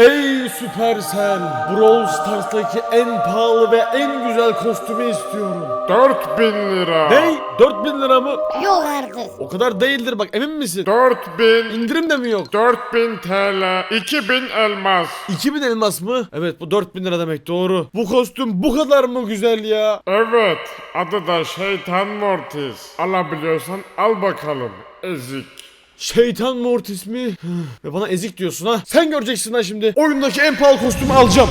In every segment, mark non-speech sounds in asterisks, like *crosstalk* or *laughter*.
Ey Supercell! Brawl Stars'taki en pahalı ve en güzel kostümü istiyorum. 4000 lira. Ney? 4000 lira mı? Yok artık. O kadar değildir bak emin misin? 4000. İndirim de mi yok? 4000 TL. 2000 elmas. 2000 elmas mı? Evet bu 4000 lira demek doğru. Bu kostüm bu kadar mı güzel ya? Evet. Adı da Şeytan Mortis. Alabiliyorsan al bakalım. Ezik. Şeytan Mortis mi? *sighs* Ve bana ezik diyorsun ha? Sen göreceksin ha şimdi. Oyundaki en pahalı kostümü alacağım.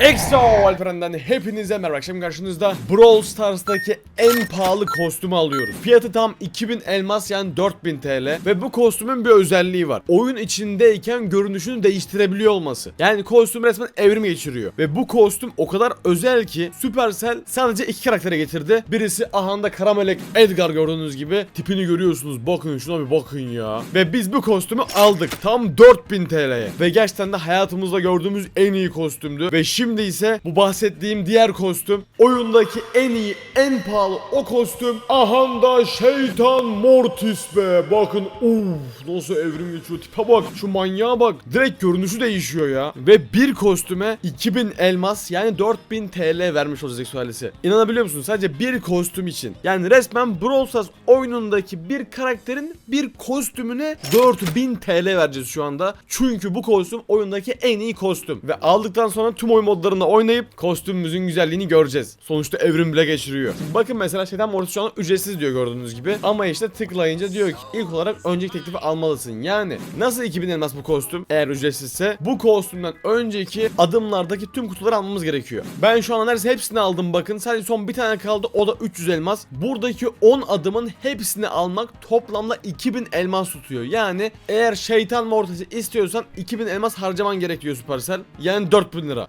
Extra Alperen'den hepinize merhaba. Şimdi karşınızda Brawl Stars'taki en pahalı kostümü alıyoruz. Fiyatı tam 2000 elmas yani 4000 TL ve bu kostümün bir özelliği var. Oyun içindeyken görünüşünü değiştirebiliyor olması. Yani kostüm resmen evrim geçiriyor. Ve bu kostüm o kadar özel ki Supercell sadece iki karaktere getirdi. Birisi ahanda Karamelek Edgar gördüğünüz gibi. Tipini görüyorsunuz. Bakın şuna bir bakın ya. Ve biz bu kostümü aldık. Tam 4000 TL'ye. Ve gerçekten de hayatımızda gördüğümüz en iyi kostümdü. Ve şimdi ise bu bahsettiğim diğer kostüm oyundaki en iyi, en pahalı o kostüm. Ahanda Şeytan Mortis be. Bakın uf nasıl evrim geçiyor. Tipe bak. Şu manyağa bak. Direkt görünüşü değişiyor ya. Ve bir kostüme 2000 elmas yani 4000 TL vermiş olacak sualesi. İnanabiliyor musun? Sadece bir kostüm için. Yani resmen Brawl Stars oyunundaki bir karakterin bir kostümüne 4000 TL vereceğiz şu anda. Çünkü bu kostüm oyundaki en iyi kostüm. Ve aldıktan sonra tüm oyun modlarında oynayıp kostümümüzün güzelliğini göreceğiz. Sonuçta evrim bile geçiriyor. Bakın mesela şeytan Mortis şu an ücretsiz diyor gördüğünüz gibi. Ama işte tıklayınca diyor ki ilk olarak önceki teklifi almalısın. Yani nasıl 2000 elmas bu kostüm eğer ücretsizse bu kostümden önceki adımlardaki tüm kutuları almamız gerekiyor. Ben şu an neredeyse hepsini aldım bakın. Sadece son bir tane kaldı o da 300 elmas. Buradaki 10 adımın hepsini almak toplamda 2000 elmas tutuyor. Yani eğer şeytan mortisi istiyorsan 2000 elmas harcaman gerekiyor Supercell. Yani 4000 lira.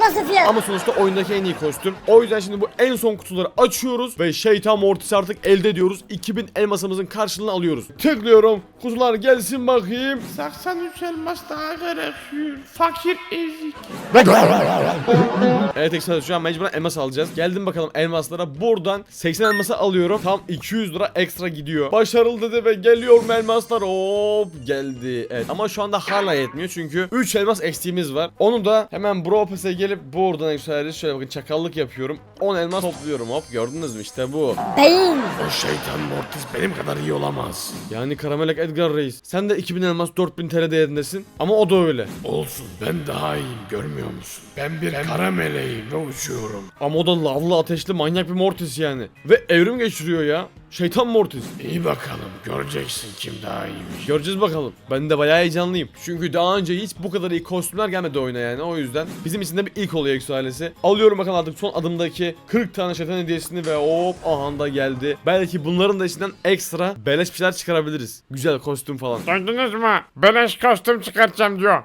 Nasıl fiyat? Ama sonuçta oyundaki en iyi kostüm. O yüzden şimdi bu en son kutuları açıyoruz ve şeytan mortisi artık elde ediyoruz. 2000 elmasımızın karşılığını alıyoruz. Tıklıyorum. Kutular gelsin bakayım. 83 elmas daha gerekiyor. Fakir ezik. Evet Express şu an mecburen elmas alacağız. Geldim bakalım elmaslara. Buradan 80 elması alıyorum. Tam 200 lira ekstra gidiyor. Başarılı dedi ve geliyor elmaslar. Hop geldi. Evet ama şu anda hala yetmiyor çünkü 3 elmas eksiğimiz var. Onu da hemen Bro Pass'e gelip buradan Express şöyle bakın çakallık yapıyorum. 10 elmas topluyorum hop gördünüz mü işte bu. Beyin. O şeytan Mortis benim kadar iyi olamaz. Yani Karamelek Edgar Reis. Sen de 2000 elmas 4000 TL değerindesin. Ama o da öyle. Olsun ben daha iyiyim görmüyor musun? Ben bir kara meleğim ve uçuyorum. Ama o da lavlı ateşli manyak bir Mortis yani. Ve evrim geçiriyor ya. Şeytan Mortis. İyi bakalım göreceksin kim daha iyiymiş. Göreceğiz bakalım. Ben de bayağı heyecanlıyım. Çünkü daha önce hiç bu kadar iyi kostümler gelmedi oyuna yani. O yüzden bizim için de bir ilk oluyor Exo ailesi. Alıyorum bakalım artık son adımdaki 40 tane şeytan hediyesini ve hop aha da geldi. Belki bunların da içinden ekstra beleş bir şeyler çıkarabiliriz. Güzel kostüm falan. Duydunuz mu? Beleş kostüm çıkartacağım diyor.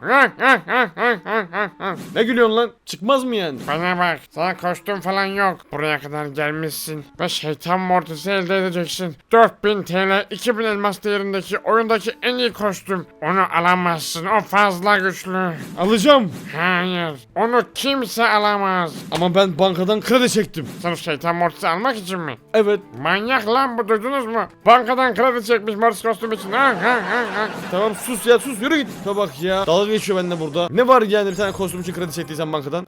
Ne gülüyorsun lan? Çıkmaz mı yani? Bana bak sana kostüm falan yok. Buraya kadar gelmişsin ve şeytan mortisi elde edeceksin. 4000 TL 2000 elmas değerindeki oyundaki en iyi kostüm. Onu alamazsın o fazla güçlü. Alacağım. Hayır onu kimse alamaz. Ama ben bankadan kredi çektim. Sırf şeytan mortisi almak için mi? Evet. Manyak lan bu duydunuz mu? Bankadan kredi çekmiş mortis kostüm için. Ha, ha, ha, ha. Tamam sus ya sus yürü git. Ta bak ya. Dalga geçiyor bende burada. Ne var yani bir tane kostüm için kredi çektiysen bankadan?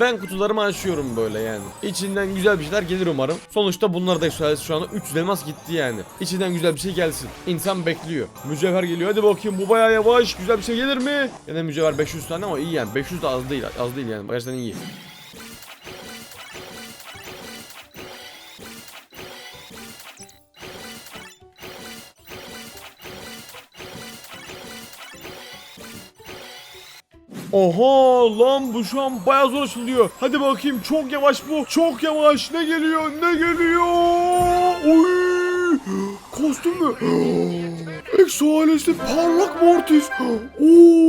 Ben kutularımı açıyorum böyle yani. İçinden güzel bir şeyler gelir umarım. Sonuçta bunlar da şu şu anda 300 elmas gitti yani. İçinden güzel bir şey gelsin. İnsan bekliyor. Mücevher geliyor. Hadi bakayım bu bayağı yavaş. Güzel bir şey gelir mi? Yine mücevher 500 tane ama iyi yani. 500 de az değil. Az değil yani. Gerçekten iyi. Oha lan bu şu an bayağı zor açılıyor. Hadi bakayım çok yavaş bu. Çok yavaş. Ne geliyor? Ne geliyor? Oy! Kostüm mü? Exo ailesi parlak mortis. Oha!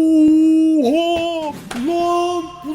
Lan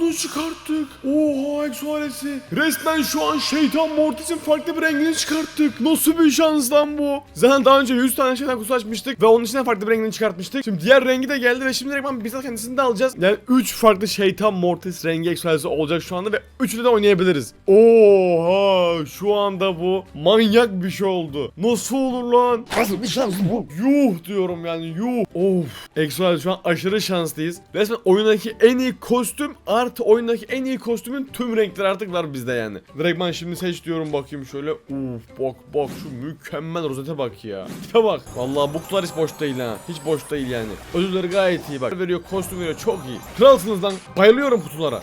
bunu çıkarttık. Oha eksualesi. Resmen şu an şeytan Mortis'in farklı bir rengini çıkarttık. Nasıl bir şans lan bu? Zaten daha önce 100 tane şeytan kutusu açmıştık ve onun içinden farklı bir rengini çıkartmıştık. Şimdi diğer rengi de geldi ve şimdi direktman bizzat kendisini de alacağız. Yani 3 farklı şeytan Mortis rengi eksualesi olacak şu anda ve üçünü de oynayabiliriz. Oha şu anda bu manyak bir şey oldu. Nasıl olur lan? Nasıl bir şans bu? Yuh diyorum yani yuh. Of. Exoal şu an aşırı şanslıyız. Resmen oyundaki en iyi kostüm artı oyundaki en iyi kostümün tüm renkleri artık var bizde yani. Direktman şimdi seç diyorum bakayım şöyle. Uf bak bak şu mükemmel rozete bak ya. Tipe bak. Vallahi bu kutular hiç boş değil ha. Hiç boş değil yani. Ödülleri gayet iyi bak. Veriyor kostüm veriyor çok iyi. Kralsınız lan. Bayılıyorum kutulara.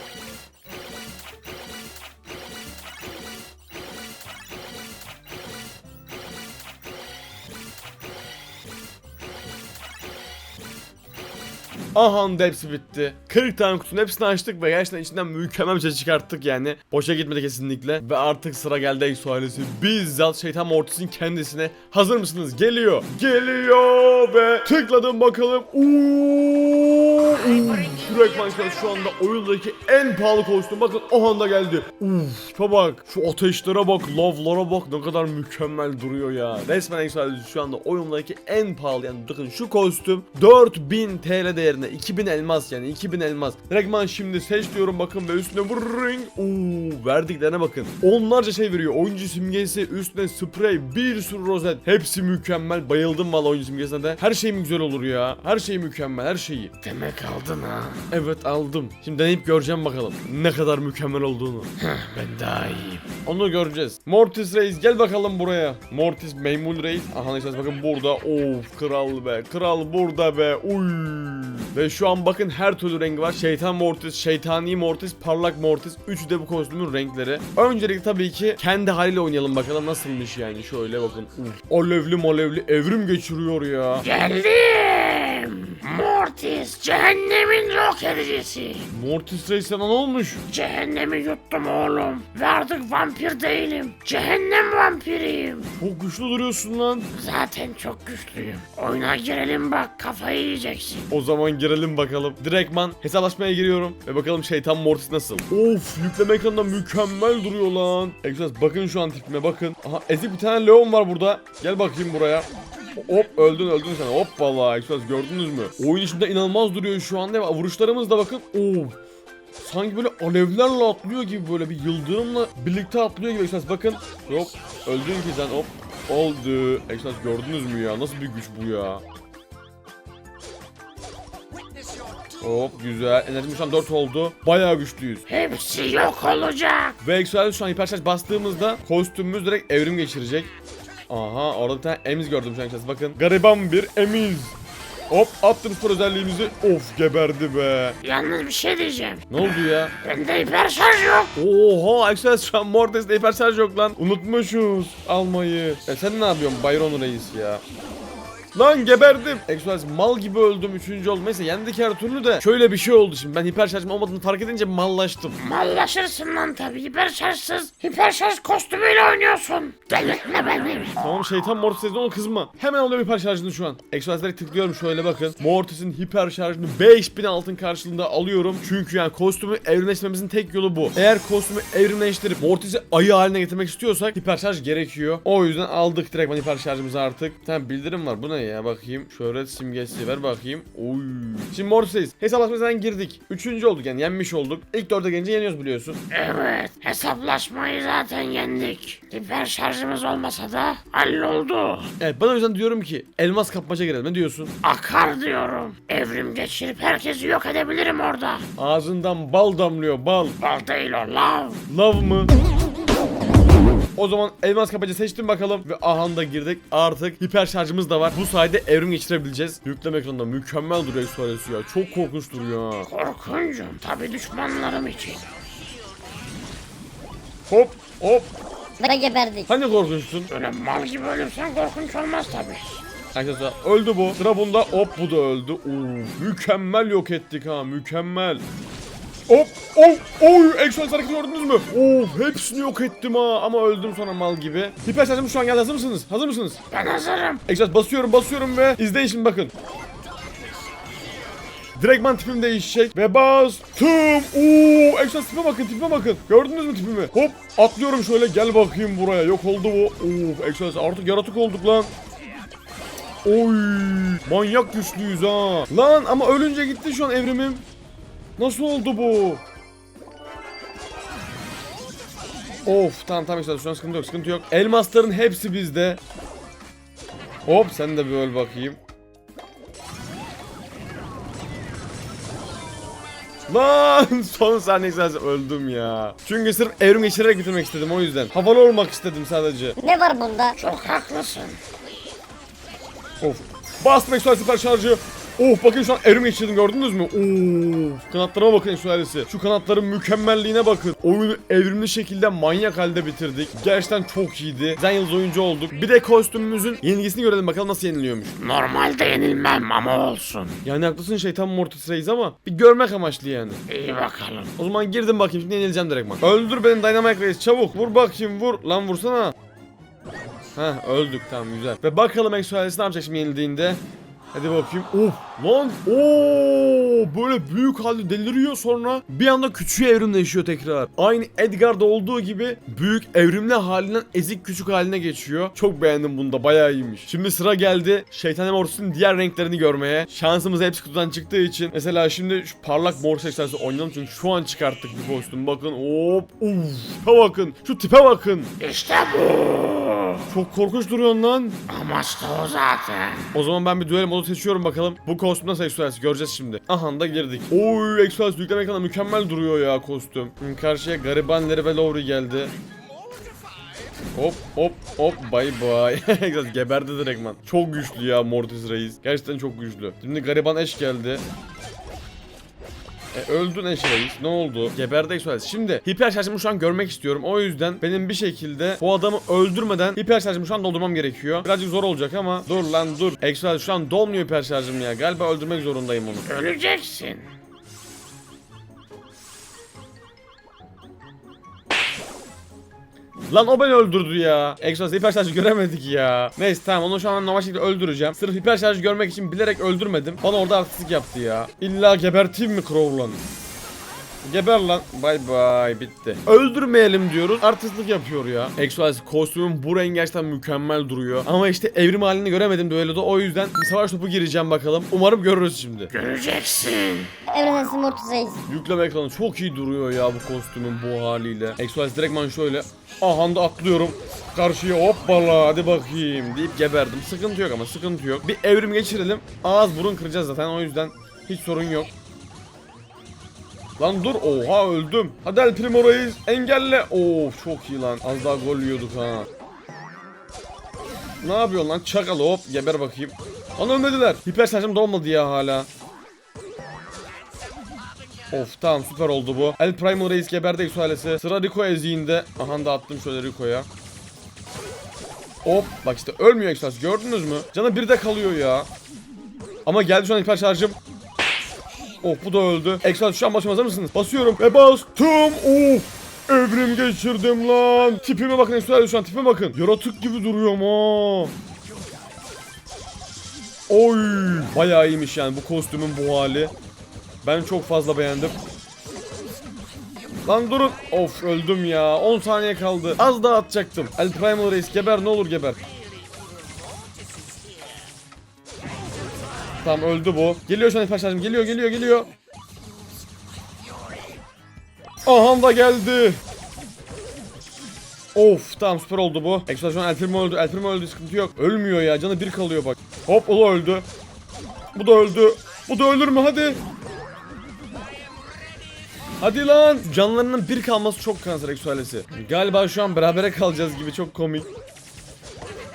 Aha hepsi bitti. 40 tane kutunun hepsini açtık ve gerçekten içinden mükemmel bir şey çıkarttık yani. Boşa gitmedi kesinlikle. Ve artık sıra geldi Exo ailesi. Bizzat şeytan Mortis'in kendisine. Hazır mısınız? Geliyor. Geliyor ve tıkladım bakalım. Uuu. Direktman şu anda oyundaki en pahalı kostüm. Bakın o anda geldi. Uf. Bak. Şu ateşlere bak. Lavlara bak. Ne kadar mükemmel duruyor ya. Resmen Exo ailesi şu anda oyundaki en pahalı. Yani bakın şu kostüm 4000 TL değerinde. 2000 elmas yani 2000 elmas. Direktman şimdi seç diyorum bakın ve üstüne vurring. Uuu verdiklerine bakın. Onlarca şey veriyor. Oyuncu simgesi, üstüne sprey, bir sürü rozet. Hepsi mükemmel. Bayıldım valla oyuncu simgesine de. Her şey mi güzel olur ya? Her şey mükemmel, her şeyi. Demek aldın ha. Evet aldım. Şimdi deneyip göreceğim bakalım. Ne kadar mükemmel olduğunu. Ben daha iyiyim. Onu göreceğiz. Mortis Reis gel bakalım buraya. Mortis Meymul Reis. Aha neyse bakın burada. Of kral be. Kral burada be. Uy. Ve şu an bakın her türlü rengi var. Şeytan Mortis, şeytani Mortis, parlak Mortis. Üçü de bu kostümün renkleri. Öncelikle tabii ki kendi haliyle oynayalım bakalım nasılmış yani. Şöyle bakın. Uf. Alevli malevli evrim geçiriyor ya. Geldim. Mortis cehennemin yok edicisi. Mortis Reis sana ne olmuş? Cehennemi yuttum oğlum. Ve artık vampir değilim. Cehennem vampiriyim. Çok güçlü duruyorsun lan. Zaten çok güçlüyüm. Oyuna girelim bak kafayı yiyeceksin. O zaman girelim bakalım. Direktman hesaplaşmaya giriyorum. Ve bakalım şeytan Mortis nasıl? Of yükleme ekranında mükemmel duruyor lan. Exodus bakın şu an tipime bakın. Aha ezik bir tane Leon var burada. Gel bakayım buraya. Hop öldün öldün sen. Hop vallahi Exodus gördünüz mü? Oyun içinde inanılmaz duruyor şu anda. Vuruşlarımız da bakın. Of. Sanki böyle alevlerle atlıyor gibi böyle bir yıldırımla birlikte atlıyor gibi Exodus bakın. Hop öldün ki sen hop. Oldu. Exodus gördünüz mü ya? Nasıl bir güç bu ya? Hop güzel. Enerjimiz şu an 4 oldu. Bayağı güçlüyüz. Hepsi yok olacak. Ve Exoal'de şu an hiperşarj bastığımızda kostümümüz direkt evrim geçirecek. Aha orada bir tane emiz gördüm şu an. arkadaşlar. Bakın gariban bir emiz. Hop attım spor özelliğimizi. Of geberdi be. Yalnız bir şey diyeceğim. Ne oldu ya? Bende hiper şarj yok. Oha Exoal şu an Mortis'te hiperşarj yok lan. Unutmuşuz almayı. Ya sen ne yapıyorsun Byron Reis ya? Lan geberdim. Exodus mal gibi öldüm. Üçüncü oldum. Neyse yendik her türlü de. Şöyle bir şey oldu şimdi. Ben hiper şarjım olmadığını fark edince mallaştım. Mallaşırsın lan tabii. Hiper şarjsız. Hiper şarj kostümüyle oynuyorsun. Delirtme beni. Tamam şeytan Mortis dedi ona kızma. Hemen alıyorum hiper şarjını şu an. Exodus direkt tıklıyorum şöyle bakın. Mortis'in hiper şarjını 5000 altın karşılığında alıyorum. Çünkü yani kostümü evrimleştirmemizin tek yolu bu. Eğer kostümü evrimleştirip Mortis'i ayı haline getirmek istiyorsak hiper şarj gerekiyor. O yüzden aldık direkt hiper şarjımızı artık. Tamam bildirim var. Bu ne ya bakayım. Şöhret simgesi ver bakayım. Oy. Şimdi Mortis'teyiz. Hesaplaşmadan girdik. Üçüncü olduk yani yenmiş olduk. İlk dörde gelince yeniyoruz biliyorsun. Evet. Hesaplaşmayı zaten yendik. Hiper şarjımız olmasa da halloldu. Evet ben o yüzden diyorum ki elmas kapmaca girelim. Ne diyorsun? Akar diyorum. Evrim geçirip herkesi yok edebilirim orada. Ağzından bal damlıyor bal. Bal değil o lav. Love mı? O zaman elmas kapacı seçtim bakalım ve ahanda girdik. Artık hiper şarjımız da var. Bu sayede evrim geçirebileceğiz. Yükleme ekranında mükemmel duruyor eksualesi ya. Çok korkunç duruyor ha. Korkuncum tabii düşmanlarım için. Hop hop. Ve geberdik. Hani korkunçtun? Böyle mal gibi ölürsen korkunç olmaz tabii. Arkadaşlar öldü bu. Sıra bunda hop bu da öldü. Oo, mükemmel yok ettik ha mükemmel. Hop hop oy eksualesi hareketi gördünüz mü? Of hepsini yok ettim ha ama öldüm sonra mal gibi. Hiper şarjımız şu an geldi hazır mısınız? Hazır mısınız? Ben hazırım. Exhaust basıyorum basıyorum ve izleyin şimdi bakın. Direktman tipim değişecek ve bastım. Uuu Exodus tipe bakın tipe bakın. Gördünüz mü tipimi? Hop atlıyorum şöyle gel bakayım buraya. Yok oldu bu. Uuu Exodus artık yaratık olduk lan. Oy manyak güçlüyüz ha. Lan ama ölünce gitti şu an evrimim. Nasıl oldu bu? Of tamam tamam işte şu an sıkıntı yok sıkıntı yok. Elmasların hepsi bizde. Hop sen de bir öl bakayım. Lan *laughs* son saniye sadece öldüm ya. Çünkü sırf evrim geçirerek bitirmek istedim o yüzden. Havalı olmak istedim sadece. Ne var bunda? Çok haklısın. Of. Bastım Exual süper şarjı. Of bakın şu an evrim geçirdim gördünüz mü? Of. Kanatlarıma bakın Exual'si. Şu kanatların mükemmelliğine bakın. Oyunu evrimli şekilde manyak halde bitirdik. Gerçekten çok iyiydi. Zen yıldız oyuncu olduk. Bir de kostümümüzün yenilgisini görelim bakalım nasıl yeniliyormuş. Normalde yenilmem ama olsun. Yani haklısın şeytan Mortis Reis ama bir görmek amaçlı yani. İyi bakalım. O zaman girdim bakayım şimdi yenileceğim direktman. Öldür beni Dynamite Reis çabuk vur bakayım vur. Lan vursana. Heh öldük tamam güzel. Ve bakalım Exualesi ne yapacak şimdi yenildiğinde. Hadi bakayım. Of lan. Oo böyle büyük halde deliriyor sonra bir anda küçüğe evrimleşiyor tekrar. Aynı Edgar'da olduğu gibi büyük evrimli halinden ezik küçük haline geçiyor. Çok beğendim bunu da bayağı iyiymiş. Şimdi sıra geldi Şeytan Mortis'in diğer renklerini görmeye. Şansımız hepsi kutudan çıktığı için mesela şimdi şu parlak mor seçerse oynayalım çünkü şu an çıkarttık bir kostüm. Bakın hop uf bakın. Şu tipe bakın. İşte bu. Çok korkunç duruyorsun lan. Amaç da o zaten. O zaman ben bir duel modu seçiyorum bakalım. Bu kostüm nasıl Exuales göreceğiz şimdi. Aha da girdik. Oy Exuales yükleme ekranı mükemmel duruyor ya kostüm. Karşıya Garibanleri ve Lowry geldi. Hop hop hop bay *laughs* bay. Geberdi direktman. Çok güçlü ya Mortis Reis. Gerçekten çok güçlü. Şimdi Gariban Eş geldi. E, öldün Eş Reis. Ne oldu? Geberdi Exuales. Şimdi hiper şarjımı şu an görmek istiyorum. O yüzden benim bir şekilde bu adamı öldürmeden hiper şarjımı şu an doldurmam gerekiyor. Birazcık zor olacak ama dur lan dur. Exuales şu an dolmuyor hiper şarjım ya. Galiba öldürmek zorundayım onu. Öleceksin. Lan o beni öldürdü ya. Exos hiper şarjı göremedik ya. Neyse tamam onu şu an normal şekilde öldüreceğim. Sırf hiper şarjı görmek için bilerek öldürmedim. Bana orada artistlik yaptı ya. İlla geberteyim mi Crow'lan? Geber lan. Bay bay bitti. Öldürmeyelim diyoruz. Artistlik yapıyor ya. Exos kostümün bu rengi gerçekten mükemmel duruyor. Ama işte evrim halini göremedim düelloda. O yüzden bir savaş topu gireceğim bakalım. Umarım görürüz şimdi. Göreceksin. Evrenesi Mortis Reis. Yükleme ekranı çok iyi duruyor ya bu kostümün bu haliyle. Exoales direktman şöyle. Aha da atlıyorum. Karşıya hoppala hadi bakayım deyip geberdim. Sıkıntı yok ama sıkıntı yok. Bir evrim geçirelim. Ağız burun kıracağız zaten o yüzden hiç sorun yok. Lan dur oha öldüm. Hadi El Primo Reis engelle. Of çok iyi lan. Az daha gol yiyorduk ha. Ne yapıyorsun lan çakal hop geber bakayım. Lan ölmediler. Hiper şarjım dolmadı ya hala. Of tamam süper oldu bu. El Primal Reis geberdi Exuales'i. Sıra Rico eziğinde. Aha da attım şöyle Rico'ya. Hop bak işte ölmüyor Exuales gördünüz mü? Canı bir de kalıyor ya. Ama geldi şu an hiper şarjım. Of bu da öldü. Exuales şu an basıyorum hazır mısınız? Basıyorum ve bastım. Of. Evrim geçirdim lan. Tipime bakın Exuales şu an tipime bakın. Yaratık gibi duruyorum ha. Oy bayağı iyiymiş yani bu kostümün bu hali. Ben çok fazla beğendim. Lan durun. Of öldüm ya. 10 saniye kaldı. Az daha atacaktım. El Primal Reis geber ne olur geber. Tamam öldü bu. Geliyor şu an şarjım. Geliyor geliyor geliyor. Aha da geldi. Of tamam süper oldu bu. Ekstra şu an El öldü. El öldü sıkıntı yok. Ölmüyor ya canı bir kalıyor bak. Hop o da öldü. Bu da öldü. Bu da ölür mü hadi. Hadi lan. Canlarının bir kalması çok kanser eksualesi. Galiba şu an berabere kalacağız gibi çok komik.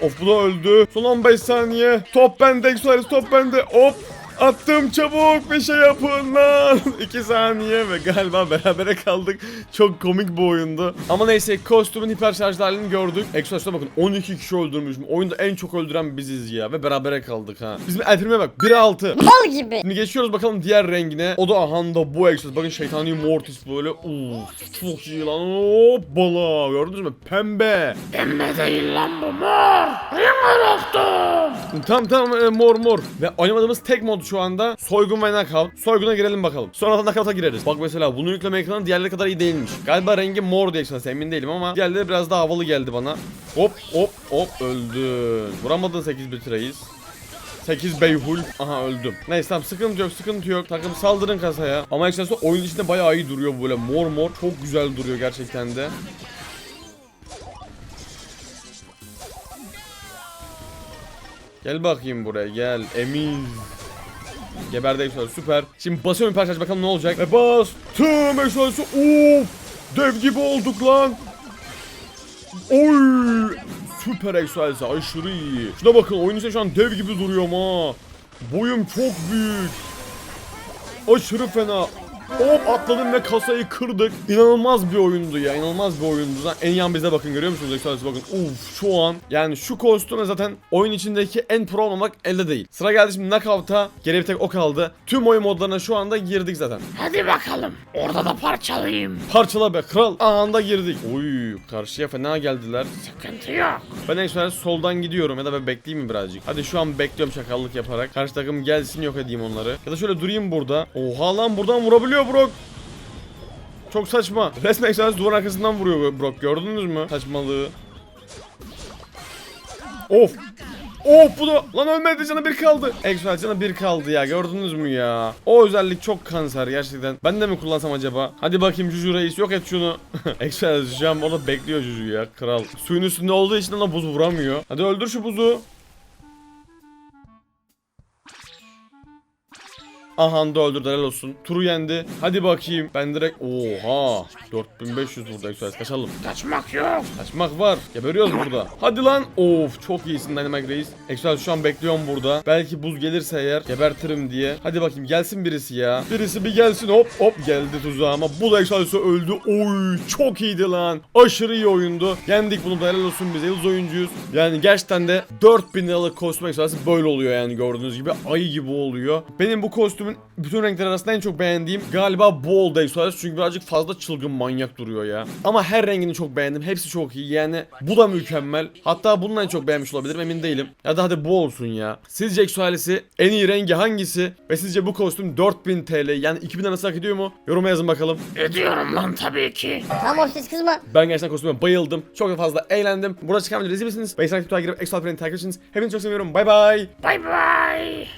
Of bu da öldü. Son 15 saniye. Top bende eksualesi top bende. Hop. Attım çabuk bir şey yapın lan. *laughs* 2 saniye ve galiba berabere kaldık. Çok komik bu oyundu. Ama neyse kostümün hiper şarjlı halini gördük. Exoales'e bakın 12 kişi öldürmüşüm. Oyunda en çok öldüren biziz ya ve berabere kaldık ha. Bizim Elfrim'e bak 1'e 6. Mal gibi. Şimdi geçiyoruz bakalım diğer rengine. O da ahanda bu Exos. Bakın şeytani Mortis böyle. Uf, çok iyi lan. Hoppala. Gördünüz mü? Pembe. Pembe değil lan bu mor. Yine yoktu. Tam tam e, mor mor. Ve oynamadığımız tek mod kaldı şu anda. Soygun ve knockout. Soyguna girelim bakalım. Sonra da knockout'a gireriz. Bak mesela bunu yükleme ekranı diğerleri kadar iyi değilmiş. Galiba rengi mor diye ekranı emin değilim ama diğerleri biraz daha havalı geldi bana. Hop hop hop öldün. Vuramadın 8 bit reis. 8 Beyhul. Aha öldüm. Neyse tamam sıkıntı yok sıkıntı yok. Takım saldırın kasaya. Ama eksensi oyun içinde bayağı iyi duruyor böyle mor mor. Çok güzel duruyor gerçekten de. Gel bakayım buraya gel. Emin. Geberdi Exodus süper. Şimdi basıyorum parça bakalım ne olacak. Ve bastım Exodus. Of. Dev gibi olduk lan. Oy. Süper Exodus aşırı iyi. Şuna bakın oyun içinde şu an dev gibi duruyorum ha. Boyum çok büyük. Aşırı fena. Hop atladım ve kasayı kırdık. İnanılmaz bir oyundu ya. inanılmaz bir oyundu. En yan bize bakın görüyor musunuz? Exodus'a bakın. Uf şu an. Yani şu kostüme zaten oyun içindeki en pro olmamak elde değil. Sıra geldi şimdi knockout'a. Geriye bir tek o kaldı. Tüm oyun modlarına şu anda girdik zaten. Hadi bakalım. Orada da parçalayayım. Parçala be kral. Anında girdik. Oy karşıya fena geldiler. Sıkıntı yok. Ben en soldan gidiyorum ya da ben bekleyeyim mi birazcık? Hadi şu an bekliyorum çakallık yaparak. Karşı takım gelsin yok edeyim onları. Ya da şöyle durayım burada. Oha lan buradan vurabiliyor Brock. Çok saçma. Resmen Exodus duvar arkasından vuruyor Brock. Gördünüz mü? Saçmalığı. Of. Of bu da lan ölmedi canı bir kaldı. Exodus canı bir kaldı ya gördünüz mü ya? O özellik çok kanser gerçekten. Ben de mi kullansam acaba? Hadi bakayım Juju reis yok et şunu. Exodus şu an orada bekliyor Juju ya kral. Suyun üstünde olduğu için ona buz vuramıyor. Hadi öldür şu buzu. Aha da öldürdü helal olsun. Turu yendi. Hadi bakayım. Ben direkt oha 4500 burada Exodus kaçalım. Kaçmak yok. Kaçmak var. Geberiyoruz burada. Hadi lan. Of çok iyisin Dynamite Reis. Exodus şu an bekliyorum burada. Belki buz gelirse eğer gebertirim diye. Hadi bakayım gelsin birisi ya. Birisi bir gelsin hop hop geldi tuzağıma. Bu da Exodus'a öldü. Oy çok iyiydi lan. Aşırı iyi oyundu. Yendik bunu da helal olsun bize. Yıldız oyuncuyuz. Yani gerçekten de 4000 liralık kostüm Exodus böyle oluyor yani gördüğünüz gibi. Ayı gibi oluyor. Benim bu kostümün bütün renkler arasında en çok beğendiğim galiba bu oldu Exodus. Çünkü birazcık fazla çılgın manyak duruyor ya. Ama her rengini çok beğendim. Hepsi çok iyi. Yani bu da mükemmel. Hatta bunun en çok beğenmiş olabilirim emin değilim. Ya da hadi bu olsun ya. Sizce Exodus'ı en iyi rengi hangisi? Ve sizce bu kostüm 4000 TL yani 2000 arası hak ediyor mu? Yoruma yazın bakalım. Ediyorum lan tabii ki. Tamam siz kızma. Ben gerçekten kostüme bayıldım. Çok da fazla eğlendim. Burada çıkan videoyu izleyebilirsiniz. Ve Instagram takip edip Exodus takip edin. Hepinizi çok seviyorum. Bay bay. Bay bay.